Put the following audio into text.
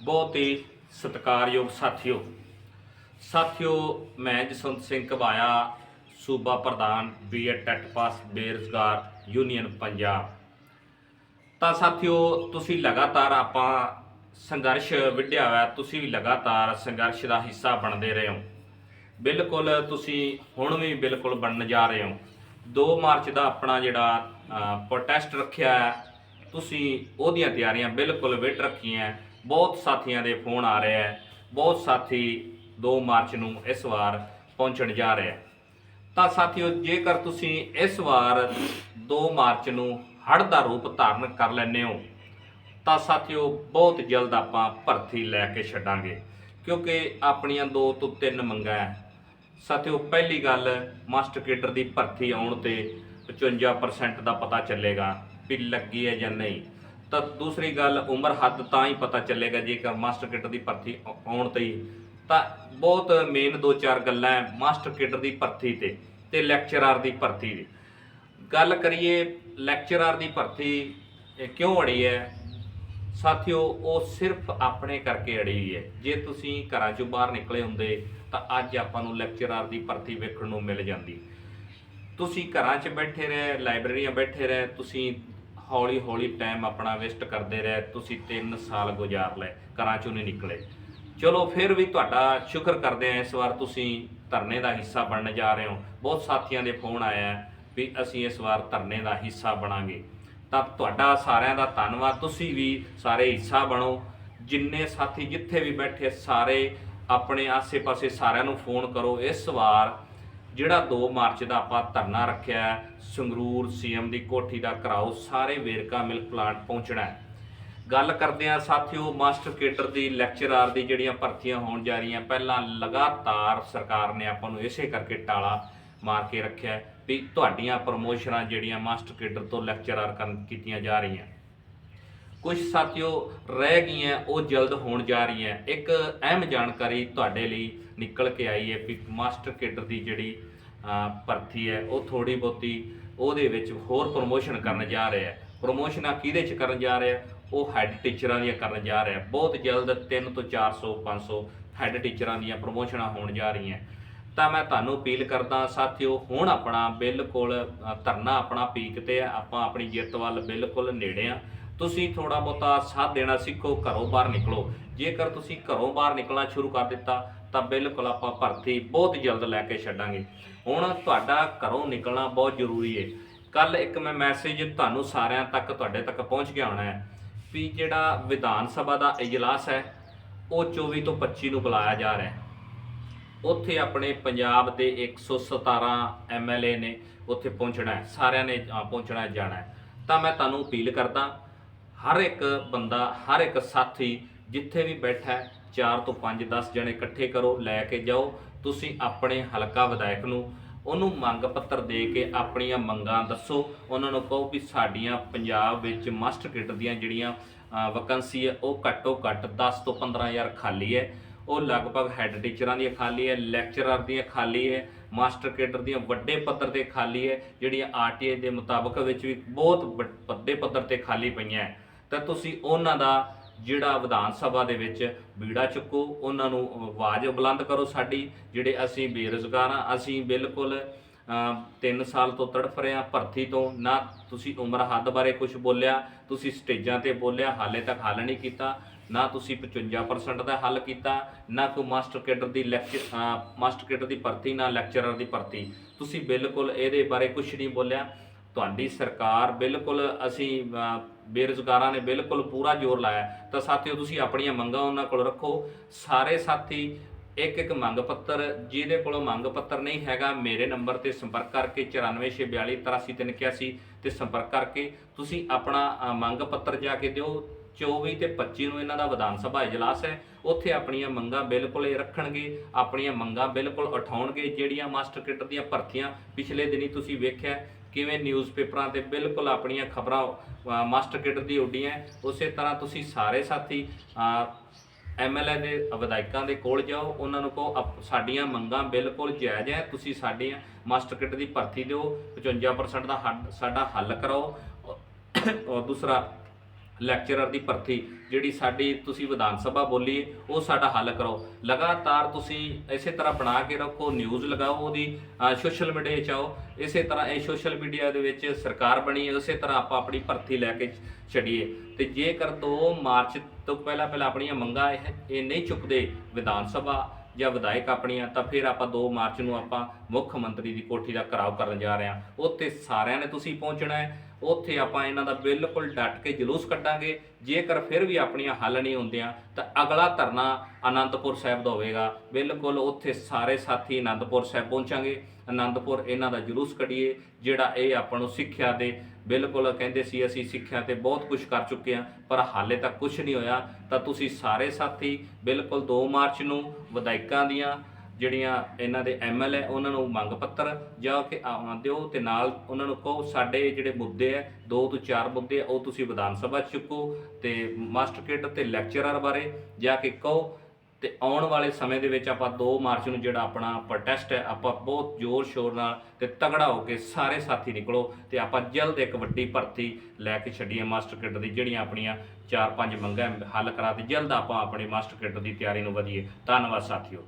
ਬਹੁਤ ਹੀ ਸਤਿਕਾਰਯੋਗ ਸਾਥੀਓ। ਸਾਥੀਓ, ਮੈਂ ਜਸਵੰਤ ਸਿੰਘ ਘਬਾਇਆ ਸੂਬਾ ਪ੍ਰਧਾਨ ਬੀਐਡ ਟੈਟ ਪਾਸ, ਬੇਰੁਜ਼ਗਾਰ, ਯੂਨੀਅਨ ਪੰਜਾਬ। ਤਾਂ ਸਾਥੀਓ, ਤੁਸੀਂ ਲਗਾਤਾਰ ਆਪਾਂ ਸੰਘਰਸ਼ ਵਿੱਢਿਆ ਹੋਇਆ, ਤੁਸੀਂ ਵੀ ਲਗਾਤਾਰ ਸੰਘਰਸ਼ ਦਾ ਹਿੱਸਾ ਬਣਦੇ ਰਹੇ ਹੋ। ਬਿਲਕੁਲ ਤੁਸੀਂ ਹੁਣ ਵੀ ਬਿਲਕੁਲ ਬਣਨ ਜਾ ਰਹੇ ਹੋ। 2 ਮਾਰਚ ਦਾ ਆਪਣਾ ਜਿਹੜਾ ਪ੍ਰੋਟੈਸਟ ਰੱਖਿਆ ਹੈ, ਤੁਸੀਂ ਉਹਦੀਆਂ ਤਿਆਰੀਆਂ ਬਿਲਕੁਲ ਵਿੱਢ ਰੱਖੀਆਂ ਬਹੁਤ ਸਾਥੀਆਂ ਦੇ ਫੋਨ ਆ ਰਿਹਾ ਹੈ ਬਹੁਤ ਸਾਥੀ 2 ਮਾਰਚ ਨੂੰ ਇਸ ਵਾਰ ਪਹੁੰਚਣ ਜਾ ਰਿਹਾ ਹੈ ਤਾਂ ਸਾਥੀਓ, ਜੇਕਰ ਤੁਸੀਂ ਇਸ ਵਾਰ 2 ਮਾਰਚ ਨੂੰ ਹੜ੍ਹ ਦਾ ਰੂਪ ਧਾਰਨ ਕਰ ਲੈਂਦੇ ਹੋ, ਤਾਂ ਸਾਥੀਓ ਬਹੁਤ ਜਲਦ ਆਪਾਂ ਭਰਤੀ ਲੈ ਕੇ ਛੱਡਾਂਗੇ। ਕਿਉਂਕਿ ਆਪਣੀਆਂ ਦੋ ਤੋਂ ਤਿੰਨ ਮੰਗਾਂ ਹੈ ਸਾਥੀਓ, ਪਹਿਲੀ ਗੱਲ, ਮਾਸਟਰ ਕੇਡਰ ਦੀ ਭਰਤੀ ਆਉਣ ਤੇ 55% ਦਾ ਪਤਾ ਚੱਲੇਗਾ ਵੀ ਲੱਗੀ ਹੈ ਜਾਂ ਨਹੀਂ। ਤਾਂ ਦੂਸਰੀ ਗੱਲ, ਉਮਰ ਹੱਦ ਤਾਂ ਹੀ ਪਤਾ ਚੱਲੇਗਾ ਜੇਕਰ ਮਾਸਟਰ ਕੇਡਰ ਦੀ ਭਰਤੀ ਆਉਣ ਤੇ ਹੀ। ਤਾਂ ਬਹੁਤ ਮੇਨ ਦੋ ਚਾਰ ਗੱਲਾਂ ਹੈ ਮਾਸਟਰ ਕੇਡਰ ਦੀ ਭਰਤੀ ਤੇ ਤੇ ਲੈਕਚਰਰ ਦੀ ਭਰਤੀ ਦੀ। ਗੱਲ ਕਰੀਏ ਲੈਕਚਰਰ ਦੀ ਭਰਤੀ ਕਿਉਂ ਅੜੀ ਹੈ? ਸਾਥੀਓ, ਉਹ ਸਿਰਫ ਆਪਣੇ ਕਰਕੇ ਅੜੀ ਹੋਈ ਹੈ। ਜੇ ਤੁਸੀਂ ਘਰਾਂ ਚੋਂ ਬਾਹਰ ਨਿਕਲੇ ਹੁੰਦੇ, ਤਾਂ ਅੱਜ ਆਪਾਂ ਨੂੰ ਲੈਕਚਰਰ ਦੀ ਭਰਤੀ ਵੇਖਣ ਨੂੰ ਮਿਲ ਜਾਂਦੀ। ਤੁਸੀਂ ਘਰਾਂ 'ਚ ਬੈਠੇ ਰਹੇ ਲਾਇਬ੍ਰੇਰੀਆਂ ਬੈਠੇ ਰਹੇ, ਤੁਸੀਂ ਹੌਲੀ ਹੌਲੀ ਟਾਈਮ ਆਪਣਾ ਵੇਸਟ ਕਰਦੇ ਰਹੇ, ਤੁਸੀਂ 3 ਸਾਲ ਗੁਜ਼ਾਰ ਲਏ, ਘਰਾਂ 'ਚੋਂ ਨਹੀਂ ਨਿਕਲੇ। ਚਲੋ ਫਿਰ ਵੀ ਤੁਹਾਡਾ ਸ਼ੁਕਰ ਕਰਦੇ ਆ ਇਸ ਵਾਰ ਤੁਸੀਂ ਧਰਨੇ ਦਾ ਹਿੱਸਾ ਬਣਨ ਜਾ ਰਹੇ ਹੋ। ਬਹੁਤ ਸਾਥੀਆਂ ਦੇ ਫੋਨ ਆਇਆ ਹੈ ਵੀ ਅਸੀਂ ਇਸ ਵਾਰ ਧਰਨੇ ਦਾ ਹਿੱਸਾ ਬਣਾਂਗੇ। ਤਾਂ ਤੁਹਾਡਾ ਸਾਰਿਆਂ ਦਾ ਧੰਨਵਾਦ, ਤੁਸੀਂ ਵੀ ਸਾਰੇ ਹਿੱਸਾ ਬਣੋ। ਜਿੰਨੇ ਸਾਥੀ ਜਿੱਥੇ ਵੀ ਬੈਠੇ ਸਾਰੇ ਆਪਣੇ ਆਸੇ-ਪਾਸੇ ਸਾਰਿਆਂ ਨੂੰ ਫੋਨ ਕਰੋ, ਇਸ ਵਾਰ ਜਿਹੜਾ 2 ਮਾਰਚ ਦਾ ਆਪਾਂ ਧਰਨਾ ਰੱਖਿਆ ਹੈ, ਸੰਗਰੂਰ ਸੀਐਮ ਦੀ ਕੋਠੀ ਦਾ ਕਰਾਓ ਸਾਰੇ ਵੇਰਕਾ ਮਿਲਕ ਪਲਾਂਟ ਪਹੁੰਚਣਾ ਹੈ। ਗੱਲ ਕਰਦੇ ਆ ਸਾਥੀਓ ਮਾਸਟਰ ਕੇਡਰ ਦੀ ਲੈਕਚਰਾਰ ਦੀ ਜਿਹੜੀਆਂ ਭਰਤੀਆਂ ਹੋਣ ਜਾ ਰਹੀਆਂ ਪਹਿਲਾਂ ਲਗਾਤਾਰ ਸਰਕਾਰ ਨੇ ਆਪਾਂ ਨੂੰ ਇਸੇ ਕਰਕੇ ਟਾਲਾ ਮਾਰ ਕੇ ਰੱਖਿਆ ਵੀ ਤੁਹਾਡੀਆਂ ਪ੍ਰਮੋਸ਼ਨਾਂ ਜਿਹੜੀਆਂ ਮਾਸਟਰ ਕੇਡਰ ਤੋਂ ਲੈਕਚਰਾਰ ਕਰਨ ਕੀਤੀਆਂ ਜਾ ਰਹੀਆਂ। ਕੁਝ ਸਾਥੀਓ ਰਹਿ ਗਈਆਂ ਉਹ ਜਲਦ ਹੋਣ ਜਾ ਰਹੀਆਂ। ਇੱਕ ਅਹਿਮ ਜਾਣਕਾਰੀ ਤੁਹਾਡੇ ਲਈ ਨਿਕਲ ਕੇ ਆਈ ਹੈ ਵੀ ਮਾਸਟਰ ਕੇਡਰ ਦੀ ਜਿਹੜੀ ਭਰਤੀ ਹੈ, ਉਹ ਥੋੜੀ ਬਹੁਤੀ ਉਹਦੇ ਵਿੱਚ ਹੋਰ ਪ੍ਰੋਮੋਸ਼ਨ ਕਰਨ ਜਾ ਰਿਹਾ ਹੈ। ਪ੍ਰੋਮੋਸ਼ਨਾਂ ਕਿਹਦੇ ਚ ਕਰਨ ਜਾ ਰਿਹਾ ਉਹ ਹੈੱਡ ਟੀਚਰਾਂ ਦੀਆਂ ਕਰਨ ਜਾ ਰਿਹਾ ਬਹੁਤ ਜਲਦ 3 ਤੋਂ 400 500 ਹੈੱਡ ਟੀਚਰਾਂ ਦੀਆਂ ਪ੍ਰੋਮੋਸ਼ਨਾਂ ਹੋਣ ਜਾ ਰਹੀਆਂ ਤਾਂ ਮੈਂ ਤੁਹਾਨੂੰ ਅਪੀਲ ਕਰਦਾ ਸਾਥੀਓ, ਹੁਣ ਆਪਣਾ ਬਿਲਕੁਲ ਧਰਨਾ ਆਪਣਾ ਪੀਕ ਤੇ ਹੈ। ਆਪਾਂ ਆਪਣੀ ਜਿੱਤ ਵੱਲ ਬਿਲਕੁਲ ਨੇੜੇ ਆ ਤੁਸੀਂ ਥੋੜਾ ਬਹੁਤਾ ਸਾਥ ਦੇਣਾ ਸਿੱਖੋ, ਘਰੋਂ ਬਾਹਰ ਨਿਕਲੋ। ਜੇਕਰ ਤੁਸੀਂ ਘਰੋਂ ਬਾਹਰ ਨਿਕਲਣਾ ਸ਼ੁਰੂ ਕਰ ਦਿੱਤਾ, ਤਾਂ ਬਿਲਕੁਲ ਆਪਾਂ ਭਰਤੀ ਬਹੁਤ ਜਲਦ ਲੈ ਕੇ ਛੱਡਾਂਗੇ। ਹੁਣ ਤੁਹਾਡਾ ਘਰੋਂ ਨਿਕਲਣਾ ਬਹੁਤ ਜ਼ਰੂਰੀ ਹੈ ਕੱਲ ਇੱਕ ਮੈਂ ਮੈਸੇਜ ਤੁਹਾਨੂੰ ਸਾਰਿਆਂ ਤੱਕ, ਤੁਹਾਡੇ ਤੱਕ ਪਹੁੰਚ ਗਿਆ ਹੋਣਾ ਹੈ ਵੀ ਜਿਹੜਾ ਵਿਧਾਨ ਸਭਾ ਦਾ ਇਜਲਾਸ ਹੈ, ਉਹ 24 ਤੋਂ 25 ਨੂੰ ਬੁਲਾਇਆ ਜਾ ਰਿਹਾ ਹੈ। ਉੱਥੇ ਆਪਣੇ ਪੰਜਾਬ ਦੇ 117 ਐਮਐਲਏ ਨੇ ਉੱਥੇ ਪਹੁੰਚਣਾ ਹੈ, ਸਾਰਿਆਂ ਨੇ ਪਹੁੰਚਣਾ ਜਾਣਾ ਹੈ। ਤਾਂ ਮੈਂ ਤੁਹਾਨੂੰ ਅਪੀਲ ਕਰਦਾ ਹਰ ਇੱਕ ਬੰਦਾ, ਹਰ ਇੱਕ ਸਾਥੀ ਜਿੱਥੇ ਵੀ ਬੈਠਾ ਹੈ 4 ਤੋਂ 5 10 ਜਣੇ ਇਕੱਠੇ ਕਰੋ, ਲੈ ਕੇ ਜਾਓ। ਤੁਸੀਂ ਆਪਣੇ ਹਲਕਾ ਵਿਧਾਇਕ ਨੂੰ ਉਹਨੂੰ ਮੰਗ ਪੱਤਰ ਦੇ ਕੇ ਆਪਣੀਆਂ ਮੰਗਾਂ ਦੱਸੋ। ਉਹਨਾਂ ਨੂੰ ਕਹੋ ਵੀ ਸਾਡੀਆਂ ਪੰਜਾਬ ਵਿੱਚ ਮਾਸਟਰ ਕਿਟ ਦੀਆਂ ਜਿਹੜੀਆਂ ਵੈਕੈਂਸੀ ਹੈ, ਉਹ ਘੱਟੋ ਘੱਟ 10 ਤੋਂ 15000 ਖਾਲੀ ਹੈ। ਉਹ ਲਗਭਗ ਹੈੱਡ ਟੀਚਰਾਂ ਦੀਆਂ ਖਾਲੀ ਹੈ ਲੈਕਚਰਰ ਦੀਆਂ ਖਾਲੀ ਹੈ ਮਾਸਟਰ ਕੇਡਰ ਦੀਆਂ ਵੱਡੇ ਪੱਧਰ ਤੇ ਖਾਲੀ ਹੈ, ਜਿਹੜੀਆਂ ਆਰਟੀਆਈ ਦੇ ਮੁਤਾਬਕ ਵਿੱਚ ਵੀ ਬਹੁਤ ਵੱਡ- ਵੱਡੇ ਪੱਧਰ ਤੇ ਖਾਲੀ ਪਈਆਂ ਹੈ। ਤਾਂ ਤੁਸੀਂ ਉਹਨਾਂ ਦਾ ਜਿਹੜਾ ਵਿਧਾਨ ਸਭਾ ਦੇ ਵਿੱਚ ਬੀੜਾ ਚੁੱਕੋ, ਉਹਨਾਂ ਨੂੰ ਆਵਾਜ਼ ਬੁਲੰਦ ਕਰੋ ਸਾਡੀ, ਜਿਹੜੇ ਅਸੀਂ ਬੇਰੁਜ਼ਗਾਰ ਹਾਂ, ਅਸੀਂ ਬਿਲਕੁਲ 3 ਸਾਲ ਤੋਂ ਤੜਫ ਰਹੇ ਹਾਂ ਭਰਤੀ ਤੋਂ, ਨਾ ਤੁਸੀਂ ਉਮਰ ਹੱਦ ਬਾਰੇ ਕੁਝ ਬੋਲਿਆ, ਤੁਸੀਂ ਸਟੇਜਾਂ ਤੇ ਬੋਲਿਆ, ਹਾਲੇ ਤੱਕ ਹੱਲ ਨਹੀਂ ਕੀਤਾ, ਨਾ ਤੁਸੀਂ 55% ਦਾ ਹੱਲ ਕੀਤਾ, ਨਾ ਕੋਈ ਮਾਸਟਰ ਕੇਡਰ ਦੀ ਲੈਕਚਰ ਮਾਸਟਰ ਕੇਡਰ ਦੀ ਭਰਤੀ, ਨਾ ਲੈਕਚਰਰ ਦੀ ਭਰਤੀ। ਤੁਸੀਂ ਬਿਲਕੁਲ ਇਹਦੇ ਬਾਰੇ ਕੁਝ ਨਹੀਂ ਬੋਲਿਆ। ਤੁਹਾਡੀ ਸਰਕਾਰ ਬਿਲਕੁਲ ਅਸੀਂ ਬੇਰੁਜ਼ਗਾਰਾਂ ਨੇ ਬਿਲਕੁਲ ਪੂਰਾ ਜ਼ੋਰ ਲਾਇਆ। ਤਾਂ ਸਾਥੀਓ, ਤੁਸੀਂ ਆਪਣੀਆਂ ਮੰਗਾਂ ਉਹਨਾਂ ਕੋਲ ਰੱਖੋ। ਸਾਰੇ ਸਾਥੀ ਇੱਕ ਇੱਕ ਮੰਗ ਪੱਤਰ, ਜਿਹਦੇ ਕੋਲੋਂ ਮੰਗ ਪੱਤਰ ਨਹੀਂ ਹੈਗਾ, ਮੇਰੇ ਨੰਬਰ ਤੇ ਸੰਪਰਕ ਕਰਕੇ 9442483381 ਤੇ ਸੰਪਰਕ ਕਰਕੇ ਤੁਸੀਂ ਆਪਣਾ ਮੰਗ ਪੱਤਰ ਜਾ ਕੇ ਦਿਓ। 24 ਤੇ 25 ਨੂੰ ਇਹਨਾਂ ਦਾ ਵਿਧਾਨ ਸਭਾ ਇਜਲਾਸ ਹੈ। ਉੱਥੇ ਆਪਣੀਆਂ ਮੰਗਾਂ ਬਿਲਕੁਲ ਇਹ ਰੱਖਣਗੇ। ਆਪਣੀਆਂ ਮੰਗਾਂ ਬਿਲਕੁਲ ਉਠਾਉਣਗੇ। ਜਿਹੜੀਆਂ ਮਾਸਟਰ ਕੇਡਰ ਦੀਆਂ ਭਰਤੀਆਂ ਪਿਛਲੇ ਦਿਨੀ ਤੁਸੀਂ ਵੇਖਿਆ ਕਿਵੇਂ ਨਿਊਜ਼ਪੇਪਰਾਂ ਤੇ ਬਿਲਕੁਲ ਆਪਣੀਆਂ ਖਬਰਾਂ ਮਾਸਟਰ ਕੇਡਰ ਦੀ ਉੱਡੀਆਂ, ਉਸੇ ਤਰ੍ਹਾਂ ਤੁਸੀਂ ਸਾਰੇ ਸਾਥੀ ਐਮਐਲਏ ਦੇ ਵਿਧਾਇਕਾਂ ਦੇ ਕੋਲ ਜਾਓ, ਉਹਨਾਂ ਨੂੰ ਕਹੋ, ਅਪ- ਸਾਡੀਆਂ ਮੰਗਾਂ ਬਿਲਕੁਲ ਜਾਇਜ਼ ਹੈ, ਤੁਸੀਂ ਸਾਡੀਆਂ ਮਾਸਟਰ ਕਿਟ ਦੀ ਭਰਤੀ ਦਿਓ 55% ਦਾ ਹੱਲ- ਸਾਡਾ ਹੱਲ ਕਰਾਓ। ਔਰ ਦੂਸਰਾ ਲੈਕਚਰਰ ਦੀ ਭਰਤੀ, ਜਿਹੜੀ ਸਾਡੀ ਤੁਸੀਂ ਵਿਧਾਨ ਸਭਾ ਬੋਲੀ ਉਹ ਸਾਡਾ ਹੱਲ ਕਰੋ। ਲਗਾਤਾਰ ਤੁਸੀਂ ਇਸੇ ਤਰ੍ਹਾਂ ਬਣਾ ਕੇ ਰੱਖੋ ਨਿਊਜ਼ ਲਗਾਓ ਉਹਦੀ ਸੋਸ਼ਲ ਮੀਡੀਆ 'ਚ ਆਓ। ਇਸੇ ਤਰ੍ਹਾਂ ਇਹ ਸੋਸ਼ਲ ਮੀਡੀਆ ਦੇ ਵਿੱਚ ਸਰਕਾਰ ਬਣੀ ਹੈ ਉਸੇ ਤਰ੍ਹਾਂ ਆਪਾਂ ਆਪਣੀ ਭਰਤੀ ਲੈ ਕੇ ਛੱਡੀਏ। ਤੇ ਜੇਕਰ 2 ਮਾਰਚ ਤੋਂ ਪਹਿਲਾਂ ਪਹਿਲਾਂ ਆਪਣੀਆਂ ਮੰਗਾਂ ਇਹ ਇਹ ਨਹੀਂ ਚੁੱਕਦੇ ਵਿਧਾਨ ਸਭਾ ਜਾਂ ਵਿਧਾਇਕ ਆਪਣੀਆਂ, ਤਾਂ ਫਿਰ ਆਪਾਂ 2 ਮਾਰਚ ਨੂੰ ਆਪਾਂ ਮੁੱਖ ਮੰਤਰੀ ਦੀ ਕੋਠੀ ਦਾ ਘਰਾਓ ਕਰਨ ਜਾ ਰਹੇ ਹਾਂ। ਉੱਥੇ ਸਾਰਿਆਂ ਨੇ ਤੁਸੀਂ ਪਹੁੰਚਣਾ ਹੈ। ਉੱਥੇ ਆਪਾਂ ਇਹਨਾਂ ਦਾ ਬਿਲਕੁਲ ਡਟ ਕੇ ਜਲੂਸ ਕੱਢਾਂਗੇ। ਜੇਕਰ ਫਿਰ ਵੀ ਆਪਣੀਆਂ ਹੱਲ ਨਹੀਂ ਹੁੰਦੀਆਂ, ਤਾਂ ਅਗਲਾ ਧਰਨਾ ਅਨੰਦਪੁਰ ਸਾਹਿਬ ਦਾ ਹੋਵੇਗਾ। ਬਿਲਕੁਲ ਉੱਥੇ ਸਾਰੇ ਸਾਥੀ ਅਨੰਦਪੁਰ ਸਾਹਿਬ ਪਹੁੰਚਾਂਗੇ। ਅਨੰਦਪੁਰ ਇਹਨਾਂ ਦਾ ਜਲੂਸ ਕੱਢੀਏ, ਜਿਹੜਾ ਇਹ ਆਪਾਂ ਨੂੰ ਸਿੱਖਿਆ ਦੇ ਬਿਲਕੁਲ ਕਹਿੰਦੇ ਸੀ, ਅਸੀਂ ਸਿੱਖਿਆ ਤੇ ਬਹੁਤ ਕੁਝ ਕਰ ਚੁੱਕੇ ਹਾਂ, ਪਰ ਹਾਲੇ ਤੱਕ ਕੁਝ ਨਹੀਂ ਹੋਇਆ। ਤਾਂ ਤੁਸੀਂ ਸਾਰੇ ਸਾਥੀ ਬਿਲਕੁਲ 2 ਮਾਰਚ ਨੂੰ ਵਿਧਾਇਕਾਂ ਦੀਆਂ ਜਿਹੜੀਆਂ ਇਹਨਾਂ ਦੇ ਐਮਐਲਏ ਉਹਨਾਂ ਨੂੰ ਮੰਗ ਪੱਤਰ ਜਾ ਕੇ ਆਵਾਂ ਦਿਓ ਤੇ ਨਾਲ ਉਹਨਾਂ ਨੂੰ ਕਹੋ ਸਾਡੇ ਜਿਹੜੇ ਮੁੱਦੇ ਆ, ਦੋ ਤੋਂ ਚਾਰ ਮੁੱਦੇ ਆ, ਉਹ ਤੁਸੀਂ ਵਿਧਾਨ ਸਭਾ 'ਚ ਚੁੱਕੋ ਤੇ ਮਾਸਟਰ ਕੇਡਰ ਤੇ ਲੈਕਚਰਰ ਬਾਰੇ ਜਾ ਕੇ ਕਹੋ ਤੇ ਆਉਣ ਵਾਲੇ ਸਮੇਂ ਦੇ ਵਿੱਚ ਆਪਾਂ 2 ਮਾਰਚ ਨੂੰ ਜਿਹੜਾ ਆਪਣਾ ਪ੍ਰੋਟੈਸਟ ਹੈ, ਆਪਾਂ ਬਹੁਤ ਜ਼ੋਰ ਸ਼ੋਰ ਨਾਲ ਤੇ ਤਗੜਾ ਹੋ ਕੇ ਸਾਰੇ ਸਾਥੀ ਨਿਕਲੋ ਤੇ ਆਪਾਂ ਜਲਦ ਇੱਕ ਵੱਡੀ ਭਰਤੀ ਲੈ ਕੇ ਛੱਡੀਏ ਮਾਸਟਰ ਕਿਡ ਦੀ, ਜਿਹੜੀਆਂ ਆਪਣੀਆਂ ਚਾਰ ਪੰਜ ਮੰਗਾਂ ਹੱਲ ਕਰਾ ਤੇ ਜਲਦ ਆਪਾਂ ਆਪਣੀ ਮਾਸਟਰ ਕਿਡ ਦੀ ਤਿਆਰੀ ਨੂੰ ਵਧੀਏ। ਧੰਨਵਾਦ ਸਾਥੀਓ।